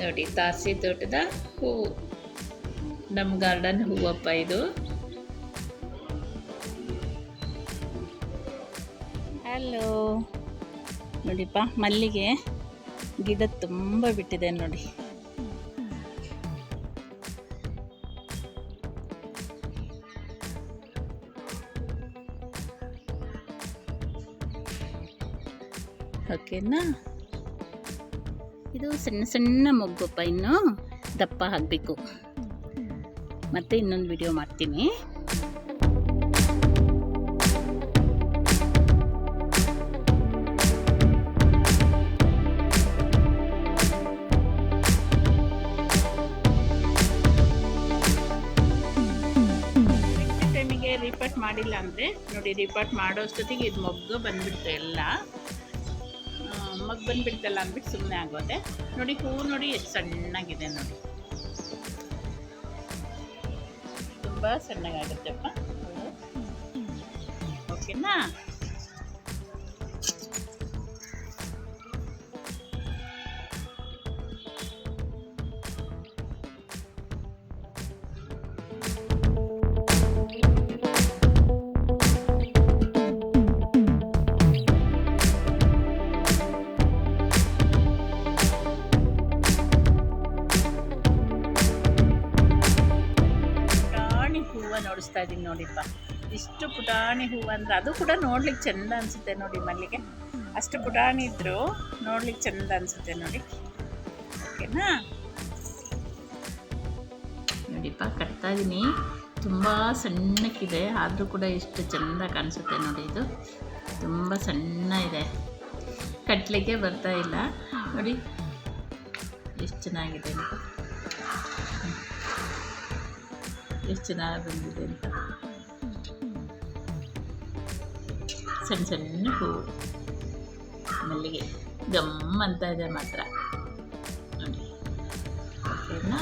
ನೋಡಿ ತಾರಸಿ ತೋಟದ ಹೂವು ನಮ್ಮ ಗಾರ್ಡನ್ ಹೂವಪ್ಪ ಇದು. ಹಲೋ ನೋಡಿಪ್ಪ, ಮಲ್ಲಿಗೆ ಗಿಡ ತುಂಬ ಬಿಟ್ಟಿದೆ ನೋಡಿ. ಓಕೆನಾ ಇದು ಸಣ್ಣ ಸಣ್ಣ ಮೊಗ್ಗಪ್ಪ ಇನ್ನು ದಪ್ಪ ಆಗಬೇಕು. ಮತ್ತೆ ಇನ್ನೊಂದು ವಿಡಿಯೋ ಮಾಡ್ತೀನಿ. ರಿಪೋರ್ಟ್ ಮಾಡಿಲ್ಲ ಅಂದ್ರೆ ನೋಡಿ ರಿಪೋರ್ಟ್ ಮಾಡೋ ಅಷ್ಟೊತ್ತಿಗೆ ಇದು ಮೊಗ್ಗು ಬಂದ್ಬಿಡ್ತು ಎಲ್ಲ. ಮಗ್ ಬಂದ್ಬಿಡ್ತಲ್ಲ ಅಂದ್ಬಿಟ್ಟು ಸುಮ್ಮನೆ ಆಗೋದೆ. ನೋಡಿ ಹೂವು ನೋಡಿ ಎಷ್ಟು ಸಣ್ಣಗಿದೆ ನೋಡಿ. ತುಂಬ ಸಣ್ಣಗಾಗುತ್ತೆಪ್ಪ. ಹೂವು ಓಕೆನಾ? ಹೂವು ನೋಡಿಸ್ತಾ ಇದ್ದೀನಿ ನೋಡಿಪ್ಪ. ಇಷ್ಟು ಪುಟಾಣಿ ಹೂವು ಅಂದ್ರೆ ಅದು ಕೂಡ ನೋಡ್ಲಿಕ್ಕೆ ಚೆಂದ ಅನಿಸುತ್ತೆ ನೋಡಿ ಮಲ್ಲಿಗೆ. ಅಷ್ಟು ಪುಟಾಣಿ ಇದ್ರು ನೋಡ್ಲಿಕ್ಕೆ ಚೆಂದ ಅನಿಸುತ್ತೆ ನೋಡಿ. ಓಕೆನಾ? ನೋಡಿಪ್ಪ, ಕಟ್ತಾ ಇದ್ದೀನಿ. ತುಂಬ ಸಣ್ಣಕ್ಕಿದೆ, ಆದರೂ ಕೂಡ ಇಷ್ಟು ಚೆಂದ ಕಾಣಿಸುತ್ತೆ ನೋಡಿ ಇದು. ತುಂಬ ಸಣ್ಣ ಇದೆ. ಕಟ್ಟಲಿಕ್ಕೆ ಬರ್ತಾ ಇಲ್ಲ. ನೋಡಿ, ಎಷ್ಟು ಚೆನ್ನಾಗಿದೆ ಅಂತ. ಎಷ್ಟು ಚೆನ್ನಾಗಿ ಬಂದಿದೆ ಅಂತ ಸಣ್ಣ ಸಣ್ಣ ಹೂವು ಮಲ್ಲಿಗೆ ಗಮ್ ಅಂತ ಇದೆ ಮಾತ್ರ ನೋಡಿ ಓಕೆನಾ